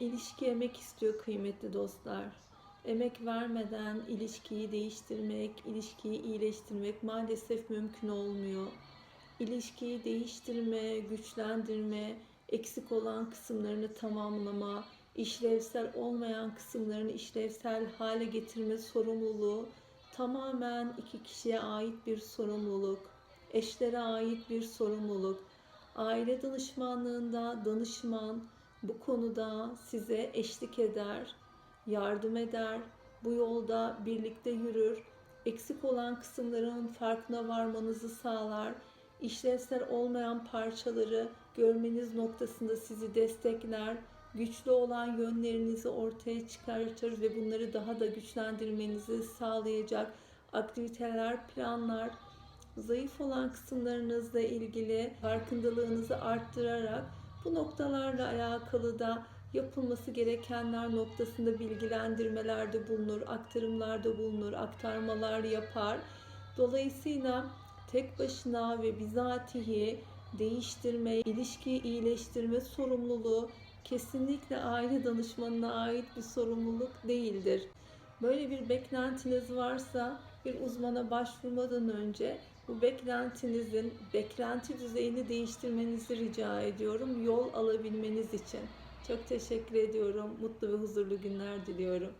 İlişki emek istiyor kıymetli dostlar. Emek vermeden ilişkiyi değiştirmek, ilişkiyi iyileştirmek maalesef mümkün olmuyor. İlişkiyi değiştirme, güçlendirme, eksik olan kısımlarını tamamlama, işlevsel olmayan kısımlarını işlevsel hale getirme sorumluluğu tamamen iki kişiye ait bir sorumluluk, eşlere ait bir sorumluluk. Aile danışmanlığında danışman bu konuda size eşlik eder, yardım eder, bu yolda birlikte yürür, eksik olan kısımların farkına varmanızı sağlar, işlevsel olmayan parçaları görmeniz noktasında sizi destekler, güçlü olan yönlerinizi ortaya çıkartır ve bunları daha da güçlendirmenizi sağlayacak aktiviteler, planlar, zayıf olan kısımlarınızla ilgili farkındalığınızı arttırarak bu noktalarla alakalı da yapılması gerekenler noktasında bilgilendirmelerde bulunur, aktarımlarda bulunur, aktarmalar yapar. Dolayısıyla tek başına ve bizatihi değiştirme, ilişkiyi iyileştirme sorumluluğu kesinlikle aile danışmanına ait bir sorumluluk değildir. Böyle bir beklentiniz varsa bir uzmana başvurmadan önce bu beklentinizin beklenti düzeyini değiştirmenizi rica ediyorum yol alabilmeniz için. Çok teşekkür ediyorum. Mutlu ve huzurlu günler diliyorum.